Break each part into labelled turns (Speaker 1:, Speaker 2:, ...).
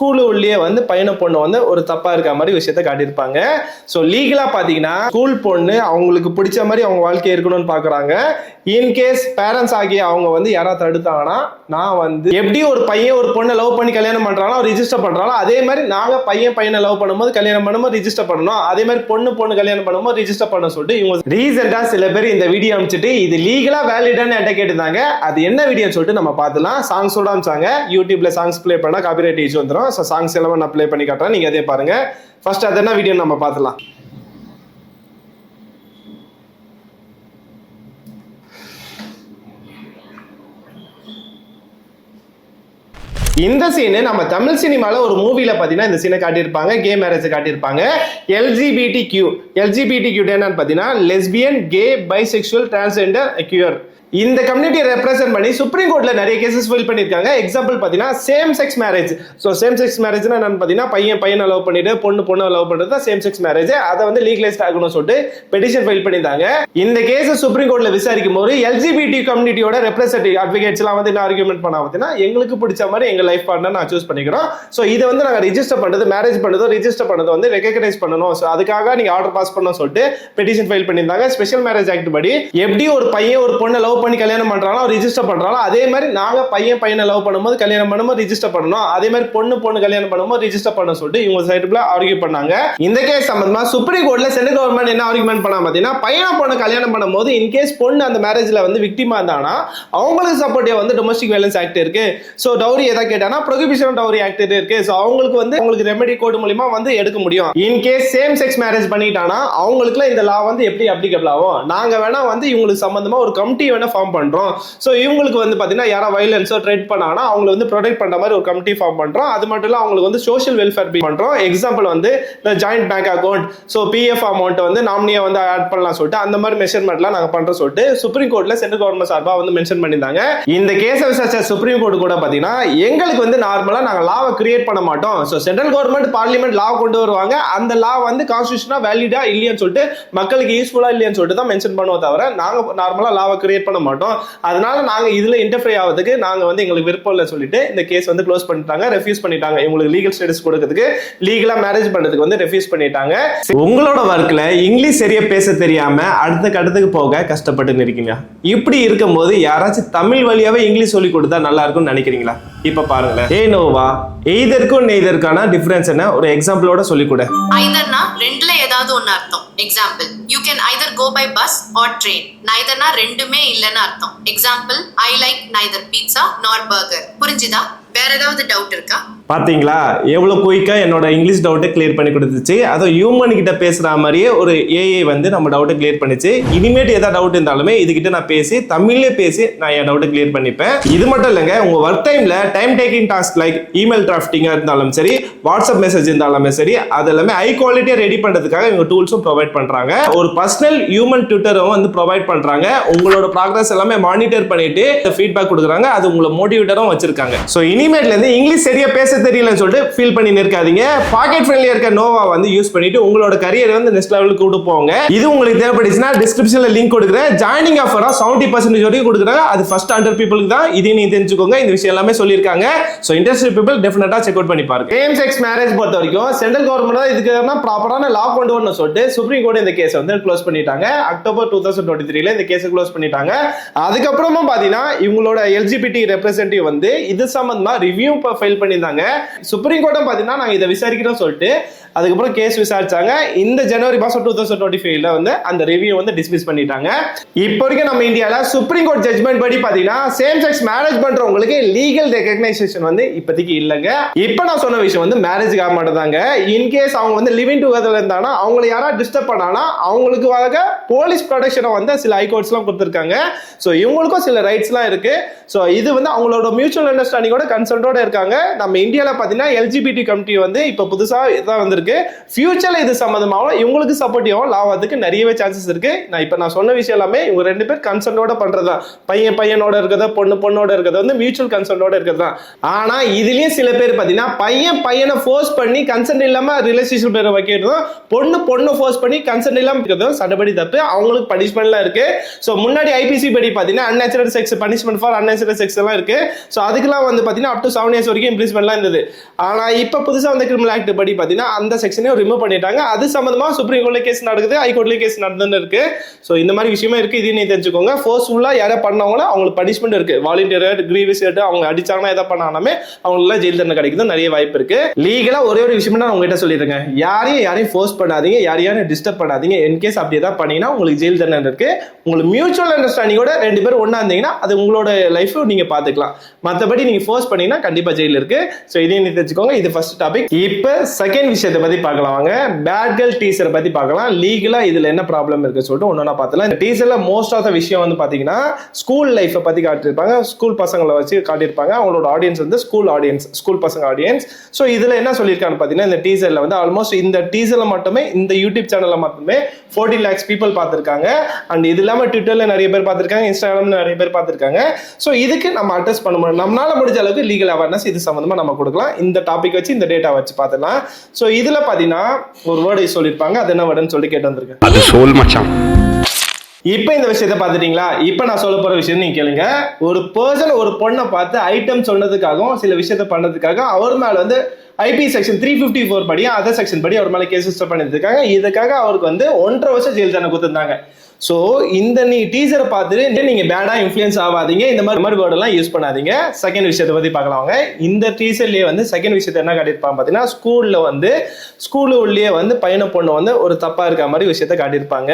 Speaker 1: School உள்ளே வந்து பையனை பொண்ணு வந்து ஒரு தப்பா இருக்க மாதிரி விஷயத்த காட்டியிருப்பாங்க. ஸோ லீகலா பாத்தீங்கன்னா ஸ்கூல் பொண்ணு அவங்களுக்கு பிடிச்ச மாதிரி அவங்க வாழ்க்கை இருக்கணும்னு பாக்குறாங்க. இன்கேஸ் பேரண்ட்ஸ் ஆகி அவங்க வந்து யாராவது தடுத்தாங்கன்னா நான் வந்து எப்படி ஒரு பையன் ஒரு பொண்ணை லவ் பண்ணி கல்யாணம் பண்றாங்களோ ரிஜிஸ்டர் பண்றாங்களோ அதே மாதிரி நாங்க பையன் பையனை லவ் பண்ணும்போது கல்யாணம் பண்ணும்போது ரிஜிஸ்டர் பண்ணணும். அதே மாதிரி பொண்ணு பொண்ணு கல்யாணம் பண்ணும்போது ரிஜிஸ்டர் பண்ண சொல்லிட்டு இவங்க ரீசெண்டா சில பேர் இந்த வீடியோ அனுப்பிச்சிட்டு இது லீகலா வேலிடான்னு என்கிட்ட கேட்டிருந்தாங்க. அது என்ன வீடியோன்னு சொல்லிட்டு நம்ம பார்த்துலாம் சாங்ஸோட அனுப்பிச்சாங்க. யூடியூப்ல சாங்ஸ் பிளே பண்ணா காப்பிரைட் இஷ்யூ வந்துடும் ஸோ சாங்ஸ் எல்லாமே நான் ப்ளே பண்ணி காட்டுறேன். நீங்க அதே பாருங்க. ஃபர்ஸ்ட் அது என்ன வீடியோ நம்ம பார்த்துலாம். இந்த சீனு நம்ம தமிழ் சினிமால ஒரு மூவில பாத்தீங்கன்னா இந்த சீனை காட்டியிருப்பாங்க. கே மேரேஜ் காட்டியிருப்பாங்க. எல்ஜிபிடி கியூ எல்ஜிபிடி கியூ என்னன்னு பாத்தீங்கன்னா lesbian gay bisexual transgender queer இந்த கம்யூனிட்டியை ரெப்ரசென்ட் பண்ணி சுப்ரீம் கோர்ட்ல நிறைய கேசஸ் ஃபைல் பண்ணியிருக்காங்க எக்ஸாம்பிள் பார்த்தீங்கன்னா same sex marriage so same sex மேரேஜ்னா என்னன்னு பார்த்தீங்கன்னா பையன் பையனை லவ் பண்ணிட்டு பொண்ணு பொண்ணு லவ் பண்ணுறது தான் சேம் செக்ஸ் மேரேஜ் அதை வந்து லீகலைஸ்ட் ஆகணும்னு சொல்லிட்டு பெட்டிஷன் ஃபைல் பண்ணியிருந்தாங்க. இந்த கேஸ் சுப்ரீம் கோர்ட்ல விசாரிக்கும் போது எல்ஜிபிடி கம்யூனிட்டியோட ரெப்ரசன்டேட்டிவ் அட்வொகேட்ஸ் எல்லாம் வந்து என்ன ஆர்குமெண்ட் பண்ணா பார்த்தீங்கன்னா எங்களுக்கு பிடிச்ச மாதிரி எங்க லைஃப் பார்ட்னர் நான் சூஸ் பண்ணிக்கிறோம். ஸோ இதை வந்து நாங்கள் ரிஜிஸ்டர் பண்ணுறது மேரேஜ் பண்ணதோ ரிஜிஸ்டர் பண்ணதோ வந்து ரெகனைஸ் பண்ணணும். ஸோ அதுக்காக நீங்க ஆர்டர் பாஸ் பண்ணணும் சொல்லிட்டு பெட்டிஷன் ஃபைல் பண்ணியிருந்தாங்க. ஸ்பெஷல் மேரேஜ் ஆக்ட் படி எப்படி ஒரு பையன் ஒரு பொண்ணை லவ் பண்ணி கல்யாணம் பண்றாங்களோ ரிஜிஸ்டர் பண்றாங்களோ அதே மாதிரி நாங்க பையன் பையனை லவ் பண்ணும்போது கல்யாணம் பண்ணும்போது ரிஜிஸ்டர் பண்ணணும். அதே மாதிரி பொண்ணு பொண்ணு கல்யாணம் பண்ணும்போது ரிஜிஸ்டர் பண்ண சொல்லிட்டு இவங்க சைடுல ஆர்கியூ பண்ணாங்க. இந்த கேஸ் சம்பந்தமா சுப்ரீம் கோர்ட்ல சென்ட்ரல் கவர்மெண்ட் என்ன ஆர்குமெண்ட் பண்ணா பார்த்தீங்கன்னா பையனை பொண்ணு கல்யாணம் பண்ணும்போது இன்கேஸ் பொண்ணு அந்த மேரேஜ்ல வந்து விக்டிமா இருந்தானா அவங்களுக்கு சப்போர்ட்டிவ் வந்து டொமஸ்டிக் வேலன்ஸ் ஆக்ட் இருக்கு. ஸோ டவுரி எதாவது கேட்டானா ப்ரொகிபிஷன் டவுரி ஆக்ட் இருக்கு. ஸோ அவங்களுக்கு வந்து அவங்களுக்கு ரெமெடி கோட் மூலியமா வந்து எடுக்க முடியும். இன்கேஸ் சேம் செக்ஸ் மேரேஜ் பண்ணிட்டானா அவங்களுக்குலாம் இந்த லா வந்து எப்படி அப்ளிகபிள் ஆகும்? நாங்க வேணா வந்து இவங்களுக்கு சம்பந்தமா ஒரு கமிட்டி வேணா ஃபார்ம் பண்றோம். ஸோ இவங்களுக்கு வந்து பார்த்தீங்கன்னா யாரா வயலன்ஸோ ட்ரெட் பண்ணாங்கன்னா அவங்களை வந்து ப்ரொடெக்ட் பண்ற மாதிரி ஒரு கமிட்டி ஃபார்ம் பண்றோம். அது மட்டும் இல்ல அவங்களுக்கு வந்து சோஷியல் வெல்ஃபேர் பண்றோம். எக்ஸாம்பிள் வந்து இந்த joint bank account so PF amount வந்து நாமினியை வந்து ஆட் பண்ணலாம் சொல்லிட்டு அந்த மாதிரி மெஷர்மெண்ட்லாம் நாங்கள் பண்றோம் சொல்லிட்டு சுப்ரீம் கோர்ட்ல சென்ட்ரல் கவர்மெண்ட் சார்பா வந்து மென்ஷன் பண்ணியிருந்தாங்க. இந்த கேஸை விசாரிச்ச சுப்ரீம் கோர்ட் கூட பாத்தீங்கன்னா எங்களுக்கு வந்து நார்மலா நாங்க லாவை கிரியேட் பண்ண மாட்டோம். So central government parliament law கொண்டு வருவாங்க. அந்த லா வந்து கான்ஸ்டியூஷனாக வேலிடா இல்லையான்னு சொல்லிட்டு மக்களுக்கு யூஸ்ஃபுல்லா இல்லையான்னு சொல்லிட்டு தான் மென்ஷன் பண்ணுவோம் தவிர நாங்க நார்மலா லாவை கிரியேட் பண்ண மாட்டோம். அதனால நாங்க இதுல இன்டர்ஃபை ஆகிறதுக்கு நாங்க வந்து எங்களுக்கு விருப்பம் இல்லை சொல்லிட்டு இந்த கேஸ் வந்து க்ளோஸ் பண்ணிட்டாங்க ரெஃப்யூஸ் பண்ணிட்டாங்க. இவங்களுக்கு லீகல் ஸ்டேட்டஸ் கொடுக்கறதுக்கு லீகலா மேரேஜ் பண்றதுக்கு வந்து ரெஃப்யூஸ் பண்ணிட்டாங்க. உங்களோட ஒர்க்ல இங்கிலீஷ் சரியா பேச தெரியாம அடுத்த கட்டத்துக்கு போக கஷ்டப்பட்டு இருக்கீங்க இப்படி இருக்கும்போது யாராச்சும் தமிழ் வழியாவே இங்கிலீஷ் சொல்லி கொடுத்தா நல்லா இருக்கும்னு நினைக்கிறீங்களா? இப்ப பாருங்களேன். ஏ நோவா எய்தருக்கும் நெய்தருக்கான டிஃபரன்ஸ் என்ன? ஒரு எக்ஸாம்பிளோட சொல்லி கொடு
Speaker 2: ஐதர்னா ரெண்டுல ஏதாவது ஒன்னு அர்த்தம். Example you can either go by bus or train நைதர்னா ரெண்டுமே இல்லைன்னு அர்த்தம். Example I like neither pizza nor burger புரிஞ்சுதா? வேற ஏதாவது டவுட் இருக்கா?
Speaker 1: பார்த்தீங்களா எவ்வளோ குயிக்காக என்னோட இங்கிலீஷ் டவுட்டை கிளியர் பண்ணி கொடுத்துச்சு. அதுவும் ஹியூமன் கிட்ட பேசுற மாதிரியே ஒரு ஏஐ வந்து நம்ம டவுட்டை கிளியர் பண்ணிச்சு. இனிமேட் எதாவது டவுட் இருந்தாலுமே இதுகிட்ட நான் பேசி தமிழ்லேயே பேசி நான் என் டவுட்டை கிளியர் பண்ணிப்பேன். இது மட்டும் இல்லைங்க உங்கள் ஒர்க் டைமில் time taking task like email டிராஃப்டிங்காக இருந்தாலும் சரி வாட்ஸ்அப் மெசேஜ் இருந்தாலுமே சரி அது எல்லாமே ஹை குவாலிட்டியாக ரெடி பண்ணுறதுக்காக இவங்க டூல்ஸும் ப்ரொவைட் பண்ணுறாங்க ஒரு பர்சனல் ஹியூமன் ட்விட்டரும் வந்து ப்ரொவைட் பண்ணுறாங்க உங்களோட ப்ராக்ரஸ் எல்லாமே மானிட்டர் பண்ணிட்டு ஃபீட்பேக் கொடுக்குறாங்க. அது உங்களை மோட்டிவேட்டரும் வச்சிருக்காங்க. ஸோ இனிமேட்லேருந்து இங்கிலீஷ் சரியாக பேச தெரியலன்னு சொல்லிட்டு ஃபீல் பண்ணி இருக்காதீங்க பாக்கெட் ஃப்ரெண்ட்லியா இருக்க நோவா வந்து யூஸ் பண்ணிட்டு உங்களோட கரியர் வந்து நெக்ஸ்ட் லெவலுக்கு கூட்டு போங்க. இது உங்களுக்கு தேவைப்படுச்சுன்னா டிஸ்கிரிப்ஷன்ல லிங்க் கொடுக்குறேன். ஜாயினிங் ஆஃபரா செவன்டி பர்சன்டேஜ் வரைக்கும் கொடுக்குறாங்க. அது ஃபர்ஸ்ட் ஹண்ட்ரட் பீப்புளுக்கு தான். இதையும் நீ தெரிஞ்சுக்கோங்க. இந்த விஷயம் எல்லாமே சொல்லியிருக்காங்க. So industry people definitely check out பண்ணி பாருங்க. சேம் செக்ஸ் மேரேஜ் பொறுத்த வரைக்கும் சென்ட்ரல் கவர்மெண்ட் தான் இதுக்கு ப்ராப்பரான லா கொண்டு வரணும் சொல்லிட்டு சுப்ரீம் கோர்ட் இந்த கேஸ் வந்து க்ளோஸ் பண்ணிட்டாங்க. அக்டோபர் டூ தௌசண்ட் டுவெண்ட்டி த்ரீல இந்த கேஸை க்ளோஸ் பண்ணிட்டாங்க. அதுக்கப்புறமா பாத்தீங்கன்னா இவங்களோட எல்ஜிபிடி ரெப்ரசன்டேட்டிவ் வந்து இது சம்பந்தமா ரிவ்யூ ஃபைல் பண்ணியிருந்தாங்க. சுப்ரீம் கோர்ட்டும் பார்த்தீங்கன்னா நாங்கள் இதை விசாரிக்கிறோம் சொல்லிட்டு அதுக்கப்புறம் கேஸ் விசாரிச்சாங்க. இந்த ஜனவரி மாசம் டூ தௌசண்ட் டுவெண்ட்டி ஃபைவ்ல வந்து அந்த ரிவ்யூ வந்து டிஸ்மிஸ் பண்ணிட்டாங்க. இப்போ வரைக்கும் நம்ம இந்தியாவில் சுப்ரீம் கோர்ட் ஜட்மெண்ட் படி பார்த்தீங்கன்னா சேம் செக்ஸ் மேரேஜ் பண்றவங்களுக்கு லீகல் ரெகக்னைசேஷன் வந்து இப்போதைக்கு இல்லைங்க. இப்போ நான் சொன்ன விஷயம் வந்து மேரேஜ் ஆக மாட்டேதாங்க இன்கேஸ் அவங்க வந்து லிவிங் டுகெதர் இருந்தாங்கன்னா அவங்களை யாராவது டிஸ்டர்ப் பண்ணானா அவங்களுக்காக போலீஸ் ப்ரொடெக்ஷனை வந்து சில ஹைகோர்ட்ஸ்லாம் கொடுத்துருக்காங்க. ஸோ இவங்களுக்கும் சில ரைட்ஸ்லாம் இருக்கு. ஸோ இது வந்து அவங்களோட மியூச்சுவல் அண்டர்ஸ்டாண்டிங்கோட கன்சல்ட்டோட இருக்காங்க. நம்ம இந்தியாவில் பார்த்தீங்கன்னா எல்ஜிபிடி கமிட்டி வந்து இப்போ புதுசாக இதான் இருக்கு. ஃபியூச்சர்ல இது சம்மந்தமாகவும் இவங்களுக்கு சப்போர்ட்டிவாகவும் லாவாதுக்கு நிறையவே சான்சஸ் இருக்கு. நான் இப்போ நான் சொன்ன விஷயம் எல்லாமே இவங்க ரெண்டு பேர் கன்சர்னோட பண்றதா பையன் பையனோட இருக்கிறத பொண்ணு பொண்ணோட இருக்கிறத வந்து மியூச்சுவல் கன்சர்னோட இருக்கிறது தான். ஆனா இதுலயும் சில பேர் பார்த்தீங்கன்னா பையன் பையனை ஃபோர்ஸ் பண்ணி கன்சர்ன் இல்லாம ரிலேஷன்ஷிப் பேரை வைக்கிறதும் பொண்ணு பொண்ணு ஃபோர்ஸ் பண்ணி கன்சென்ட் இல்லாம இருக்கிறதும் சட்டப்படி தப்பு. அவங்களுக்கு பனிஷ்மெண்ட்லாம் இருக்கு. ஸோ முன்னாடி ஐபிசி படி பார்த்தீங்கன்னா unnatural sex punishment for unnatural sex எல்லாம் இருக்கு. ஸோ அதுக்கெல்லாம் வந்து பார்த்தீங்கன்னா அப் டு செவன் இயர்ஸ் வரைக்கும் இம்ப்ளிஸ்மெண்ட்லாம் இருந்தது. ஆனா இப்ப புதுசா வந்த கிரிமினல் ஆக்ட் படி பாத்தீங்கன்னா அந்த செக்ஷனே ரிமூவ் பண்ணிட்டாங்க. அது சம்மந்தமாக சுப்ரீம் கோர்ட்ல கேஸ் நடக்குது ஹைகோர்ட்லேயும் கேஸ் நடந்துன்னு இருக்கு. ஸோ இந்த மாதிரி விஷயமா இருக்கு. இதையும் நீ தெரிஞ்சுக்கோங்க. ஃபோர்ஸ்ஃபுல்லாக யாரை பண்ணவங்களோ அவங்களுக்கு பனிஷ்மெண்ட் இருக்கு. வாலண்டியர் கிரீவிஸ் அவங்க அடிச்சாங்கன்னா எதை பண்ணாலுமே அவங்களெல்லாம் ஜெயில் தண்டனை கிடைக்குது நிறைய வாய்ப்பு இருக்கு. லீகலாக ஒரே ஒரு விஷயம் நான் உங்ககிட்ட சொல்லிடுங்க யாரையும் யாரையும் ஃபோர்ஸ் பண்ணாதீங்க. யாரையும் டிஸ்டர்ப் பண்ணாதீங்க. இன்கேஸ் அப்படி ஏதாவது பண்ணீங்கன்னா உங்களுக்கு ஜெயில் தண்டனை இருக்கு. உங்களுக்கு மியூச்சுவல் அண்டர்ஸ்டாண்டிங்கோட ரெண்டு பேரும் ஒன்றா இருந்தீங்கன்னா அது உங்களோட லைஃப் நீங்க பாத்துக்கலாம். மற்றபடி நீங்க ஃபோர்ஸ் பண்ணீங்கன்னா கண்டிப்பா ஜெயில் இருக்கு. ஸோ இதையும் நீ தெரிஞ்சுக்கோங்க. இது ஃபர்ஸ்ட் டாபிக் இப்போ செகண்ட் விஷயத்தை பத்தி பார்க்கலாம் வாங்க. பேட் கேர்ள் டீசரை பத்தி பார்க்கலாம். லீகலா இதுல என்ன ப்ராப்ளம் இருக்கு சொல்லிட்டு ஒன்னொன்னா பார்த்தலாம். இந்த டீசர்ல மோஸ்ட் ஆஃப் த விஷயம் வந்து பாத்தீங்கன்னா ஸ்கூல் லைஃப்பை பத்தி காட்டியிருப்பாங்க. ஸ்கூல் பசங்களை வச்சு காட்டியிருப்பாங்க. அவங்களோட ஆடியன்ஸ் வந்து ஸ்கூல் ஆடியன்ஸ் ஸ்கூல் பசங்க ஆடியன்ஸ் ஸோ இதுல என்ன சொல்லியிருக்காங்க பாத்தீங்கன்னா இந்த டீசர்ல வந்து ஆல்மோஸ்ட் இந்த டீசர்ல மட்டுமே இந்த யூடியூப் சேனல்ல மட்டுமே ஃபோர்டீன் லேக்ஸ் பீப்புள் பார்த்திருக்காங்க. அண்ட் இது இல்லாம ட்விட்டர்ல நிறைய பேர் பார்த்திருக்காங்க. இன்ஸ்டாகிராமில் நிறைய பேர் பார்த்திருக்காங்க. ஸோ இதுக்கு நம்ம அட்ரஸ் பண்ண முடியும். நம்மளால முடிஞ்ச அளவுக்கு லீகல் அவேர்னஸ் இது சம்பந்தமா நம்ம கொடுக்கலாம். இந்த டாபிக் வச்சு இந்த டேட்டா வச்சு பார்த்துக்கலாம் ஸோ இது இதுல பாத்தீங்கன்னா ஒரு வேர்டு சொல்லியிருப்பாங்க அது என்ன வேர்டுன்னு சொல்லி கேட்டு வந்திருக்கேன்.
Speaker 3: அது சோல் மச்சான்.
Speaker 1: இப்போ இந்த விஷயத்த பார்த்துட்டீங்களா? இப்போ நான் சொல்ல போற விஷயம் நீங்க கேளுங்க. ஒரு பர்சன் ஒரு பொண்ணை பார்த்து ஐட்டம் சொன்னதுக்காகவும் சில விஷயத்த பண்ணதுக்காக அவர் மேல வந்து IP section three fifty four படி அதர் செக்ஷன் படி அவர் மேல கேஸ் ரிஜிஸ்டர் பண்ணியிருக்காங்க இதுக்காக அவருக்கு வந்து ஒன்றரை வருஷம் ஜெயில் தண்டனை கொடுத்துருந்தாங்க. ஸோ இந்த நீ டீச்சரை பார்த்துட்டு நீங்கள் பேடா இன்ஃப்ளூயன்ஸ் ஆகாதீங்க. இந்த மாதிரி மாதிரி வேர்டெல்லாம் யூஸ் பண்ணாதீங்க. செகண்ட் விஷயத்தை பற்றி பார்க்கலாம் அவங்க இந்த டீசர்லேயே வந்து செகண்ட் விஷயத்தை என்ன காட்டியிருப்பாங்க பார்த்தீங்கன்னா ஸ்கூலில் வந்து ஸ்கூலு உள்ளே வந்து பையனை பொண்ணு வந்து ஒரு தப்பாக இருக்க மாதிரி விஷயத்த காட்டியிருப்பாங்க.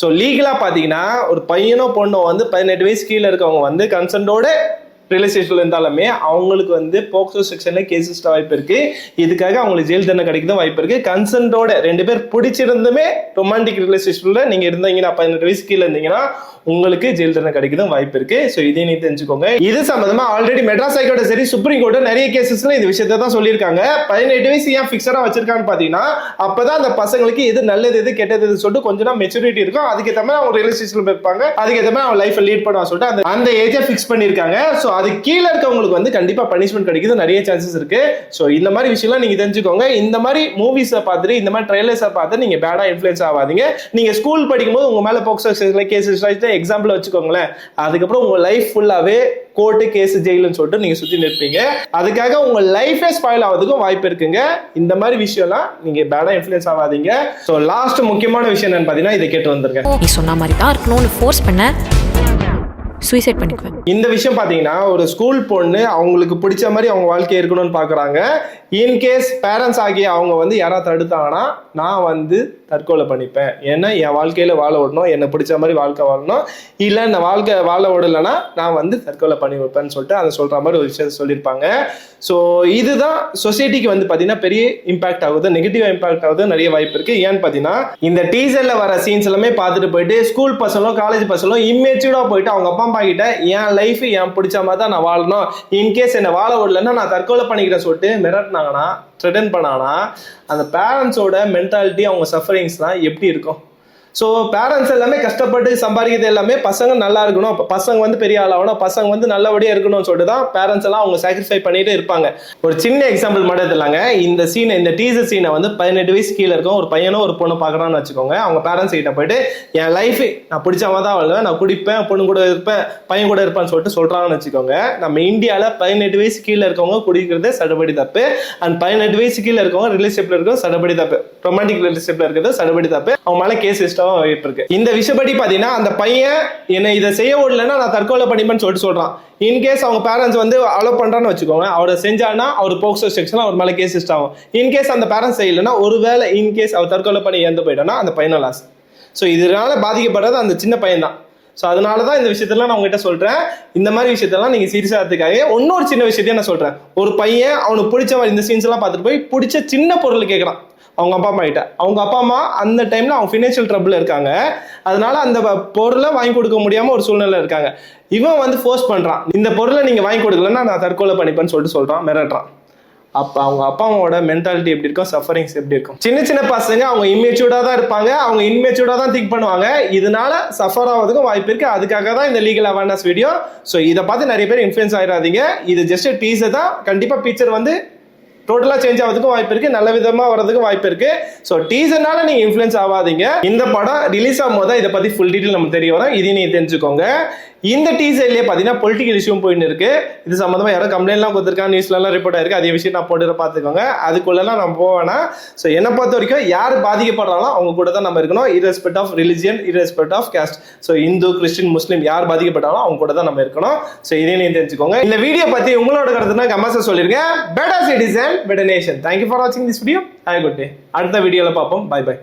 Speaker 1: ஸோ லீகலாக பார்த்தீங்கன்னா ஒரு பையனோ பொண்ணோ வந்து பதினெட்டு வயசு கீழே இருக்கவங்க வந்து கன்சென்டோட ரியல் ரிலேஷன்ஷிப்ல இருந்தாலுமே அவங்களுக்கு வந்து போக்சோ செக்ஷன்ல கேசஸ் வாய்ப்பு இருக்கு. இதுக்காக அவங்களுக்கு ஜெயில் தண்டனை கிடைக்கிறது வாய்ப்பு இருக்கு. கன்சன்டோட ரெண்டு பேர் பிடிச்சிருந்துமே ரொமான்டிக் ரிலேஷன்ஷிப்ல நீங்க இருந்தீங்கன்னா பதினெட்டு வயசு கீழே இருந்தீங்கன்னா உங்களுக்கு ஜெயில் தண்டனை கிடைக்கிறது வாய்ப்பு இருக்கு. ஸோ இதையும் நீ தெரிஞ்சுக்கோங்க. இது சம்பந்தமா ஆல்ரெடி மெட்ராஸ் ஹைகோர்ட்டு சரி சுப்ரீம் கோர்ட்டு நிறைய கேசஸ்ல இந்த விஷயத்தை தான் சொல்லியிருக்காங்க. பதினெட்டு வயசு ஏன் ஃபிக்ஸரா வச்சிருக்கான்னு பாத்தீங்கன்னா அப்பதான் அந்த பசங்களுக்கு எது நல்லது எது கெட்டது எது சொல்லிட்டு கொஞ்சம் நாள் மெச்சூரிட்டி இருக்கும். அதுக்கேற்ற மாதிரி அவங்க ரியல் எஸ்டேட்ல இருப்பாங்க. அதுக்கேற்ற மாதிரி அவங்க லைஃப் லீட் பண்ணுவா சொல்லிட்டு அந்த அந்த ஏஜை ஃபிக்ஸ் பண்ணியிருக்காங்க. ஸோ அது கீழே இருக்கவங்களுக்கு வந்து கண்டிப்பாக பனிஷ்மெண்ட் கிடைக்குது. நிறைய சான்சஸ் இருக்கு. ஸோ இந்த மாதிரி விஷயம்லாம் நீங்க தெரிஞ்சுக்கோங்க. இந்த மாதிரி மூவிஸை பார்த்துட்டு இந்த மாதிரி ட்ரெய்லர்ஸை பார்த்து நீங்க பேடா இன்ஃபுளுன்ஸ் ஆகாதீங்க. நீங்க ஸ்கூல் படிக்கும்போது உங்க மேல போக்சோ கேஸ் எக்ஸாம்பிள் வச்சுக்கோங்களேன். அதுக்கப்புறம் உங்க லைஃப் ஃபுல்லாவே கோர்ட்டு கேஸ் ஜெயிலுன்னு சொல்லிட்டு நீங்க சுத்தி நிற்பீங்க. அதுக்காக உங்க லைஃபே ஸ்பாயில் ஆகுறதுக்கும் வாய்ப்பு இருக்குங்க. இந்த மாதிரி விஷயம்லாம் நீங்க பேடா இன்ஃபுளுன்ஸ் ஆகாதீங்க. ஸோ லாஸ்ட் முக்கியமான விஷயம் என்னன்னு பாத்தீங்கன்னா இதை கேட்டு வந்திருக்கேன்.
Speaker 4: நீ சொன்ன மாதிரி தான் இருக்கணும்னு ஃபோர்ஸ் பண்ண. சூசைட் பண்ணிக்குவேன்.
Speaker 1: இந்த விஷயம் பாத்தீங்கன்னா ஒரு ஸ்கூல் பொண்ணு அவங்களுக்கு பிடிச்ச மாதிரி அவங்க வாழ்க்கை இருக்கணும்னு பாக்குறாங்க. இன்கேஸ் பேரண்ட்ஸ் ஆகிய அவங்க வந்து யாராவது தடுத்தாங்கன்னா நான் வந்து தற்கொலை பண்ணிப்பேன். ஏன்னா என் வாழ்க்கையில வாழ விடணும் என்னை பிடிச்ச மாதிரி வாழ்க்கை வாழணும். இல்லை இந்த வாழ்க்கை வாழ விடலைன்னா நான் வந்து தற்கொலை பண்ணி வைப்பேன்னு சொல்லிட்டு அதை சொல்ற மாதிரி ஒரு விஷயத்த சொல்லியிருப்பாங்க. ஸோ இதுதான் சொசைட்டிக்கு வந்து பாத்தீங்கன்னா பெரிய இம்பாக்ட் ஆகுது நெகட்டிவ் இம்பாக்ட் ஆகுது நிறைய வாய்ப்பு இருக்கு. ஏன்னு பாத்தீங்கன்னா இந்த டீசர்ல வர சீன்ஸ் எல்லாமே பார்த்துட்டு போயிட்டு ஸ்கூல் பசங்களும் காலேஜ் பசங்களும் இம்மெச்சூர்டா போயிட்டு அவங்க அப்பா அம்மா கிட்ட என் லைஃப் என் பிடிச்ச மாதிரி தான் நான் வாழணும். இன்கேஸ் என்னை வாழ விடலன்னா நான் தற்கொலை பண்ணிக்கிறேன் சொல்லிட்டு மிரட்டினாங்கன்னா த்ரெட்டன் பண்ணாங்கன்னா அந்த பேரண்ட்ஸோட மென்டாலிட்டி அவங்க சஃபரிங்ஸ் தான் எப்படி இருக்கும்? ஸோ பேரண்ட்ஸ் எல்லாமே கஷ்டப்பட்டு சம்பாதிக்கிறது எல்லாமே பசங்க நல்லா இருக்கணும். அப்போ பசங்க வந்து பெரிய ஆளாகணும் பசங்க வந்து நல்லபடியாக இருக்கணும்னு சொல்லிட்டு தான் பேரண்ட்ஸ் எல்லாம் அவங்க சாக்ரிஃபை பண்ணிட்டு இருப்பாங்க. ஒரு சின்ன எக்ஸாம்பிள் மட்டும் எடுத்துலாங்க இந்த சீனை இந்த டீசர் சீனை வந்து பதினெட்டு வயசு கீழே இருக்கும் ஒரு பையனோ ஒரு பொண்ணு பார்க்கறான்னு வச்சுக்கோங்க. அவங்க பேரண்ட்ஸ் கிட்ட போயிட்டு என் லைஃப் நான் பிடிச்சவங்க தான் வாழ்வேன். நான் குடிப்பேன் பொண்ணு கூட இருப்பேன் பையன் கூட இருப்பேன்னு சொல்லிட்டு சொல்கிறாங்கன்னு வச்சுக்கோங்க. நம்ம இந்தியாவில் பதினெட்டு வயசு கீழே இருக்கவங்க குடிக்கிறது சடுபடி தப்பு. அண்ட் பதினெட்டு வயசு கீழே இருக்கவங்க ரிலேஷன்ஷிப்பில் இருக்கவங்க சடுபடி தப்பு. ரொமான்டிக் ரிலேஷன்ஷிப்பில் இருக்கிறது சடுபடி தப்பு. அவங்க மேலே கேஸ் இஷ்டம் ஆகிட்டு இருக்கு இந்த விஷயப்படி பாத்தீங்கன்னா அந்த பையன் என்னை இதை செய்ய விடலன்னா நான் தற்கொலை பண்ணிப்பேன்னு சொல்லிட்டு சொல்றான். இன்கேஸ் அவங்க பேரண்ட்ஸ் வந்து அலோவ் பண்றான்னு வச்சுக்கோங்க அவரை செஞ்சானா அவர் போக்சோ செக்ஷன் அவர் மேலே கேஸ் இஷ்டம் ஆகும். இன்கேஸ் அந்த பேரண்ட்ஸ் செய்யலைன்னா ஒருவேளை இன்கேஸ் அவர் தற்கொலை பண்ணி இறந்து போயிட்டோம்னா அந்த பையனை லாஸ் ஸோ இதனால பாதிக்கப்படுறது அந்த சின்ன பையன் தான் ஸோ அதனால தான் இந்த விஷயத்தெல்லாம் நான் உங்ககிட்ட சொல்கிறேன் இந்த மாதிரி விஷயத்தெல்லாம் நீங்கள் சீரியஸா எடுத்துக்காங்க இன்னொரு சின்ன விஷயத்தையும் நான் சொல்கிறேன் ஒரு பையன் அவனுக்கு பிடிச்ச மாதிரி இந்த சீன்ஸ் எல்லாம் பார்த்துட்டு போய் பிடிச்ச சின்ன பொருள் கேட்குறான் அவங்க அப்பா அம்மா கிட்ட. அவங்க அப்பா அம்மா அந்த டைமில் அவங்க ஃபினான்ஷியல் ட்ரபிள் இருக்காங்க. அதனால அந்த பொருளை வாங்கி கொடுக்க முடியாமல் ஒரு சூழ்நிலை இருக்காங்க. இவன் வந்து ஃபோர்ஸ் பண்ணுறான் இந்த பொருளை நீங்கள் வாங்கி கொடுக்கலன்னா நான் தற்கொலை பண்ணிப்பேன்னு சொல்லிட்டு சொல்கிறான் மிரட்டுறான். அப்ப அவங்க அப்பா அம்மாவோட மென்டாலிட்டி எப்படி இருக்கும் சஃபரிங்ஸ் எப்படி இருக்கும்? சின்ன சின்ன பசங்க அவங்க இம்மெச்சூர்டா தான் இருப்பாங்க அவங்க இன்மெச்சூர்டா தான் திங்க் பண்ணுவாங்க. இதனால சஃபர் ஆகிறதுக்கும் வாய்ப்பு இருக்கு. அதுக்காக தான் இந்த லீகல் அவேர்னஸ் வீடியோ ஸோ இதை பார்த்து நிறைய பேர் இன்ஃபுளுன்ஸ் ஆயிடாதீங்க இது ஜஸ்ட் டீசர் தான். கண்டிப்பா பிக்சர் வந்து டோட்டலா சேஞ்ச் ஆகிறதுக்கும் வாய்ப்பு இருக்கு. நல்ல விதமா வரதுக்கும் வாய்ப்பு இருக்கு. ஸோ டீசர்னால நீங்க இன்ஃபுளுன்ஸ் ஆகாதீங்க இந்த படம் ரிலீஸ் ஆகும் போது இதை பத்தி ஃபுல் டீட்டெயில் நம்ம தெரிய வரும். இதையும் நீங்க தெரிஞ்சுக்கோங்க. இந்த டீசர்லேயே பார்த்தீங்கன்னா பொலிட்டிக்கல் இஷ்யூ போயின்னு இருக்கு. இது சம்மந்தமா யாரோ கம்ப்ளைண்ட்லாம் கொடுத்துருக்காங்க நியூஸ்லலாம் ரிப்போர்ட் ஆயிருக்கு. அதே விஷயம் நான் போட்டு பார்த்துக்கோங்க அதுக்குள்ளெல்லாம் நம்ம போவேனா ஸோ என்னை பொறுத்த வரைக்கும் யார் பாதிக்கப்படுறாங்களோ அவங்க கூட தான் நம்ம இருக்கணும். Irrespect of religion irrespect of caste. So Hindu Christian Muslim யார் பாதிக்கப்பட்டாலும் அவங்க கூட தான் நம்ம இருக்கணும். ஸோ இதையும் நீங்க தெரிஞ்சுக்கோங்க. இந்த வீடியோ பத்தி உங்களோட கருத்துனா கமெண்ட்ஸ் சொல்லிருங்க. Better citizen better nation thank you for வாட்சிங் this video hi good day அடுத்த வீடியோல பார்ப்போம். By by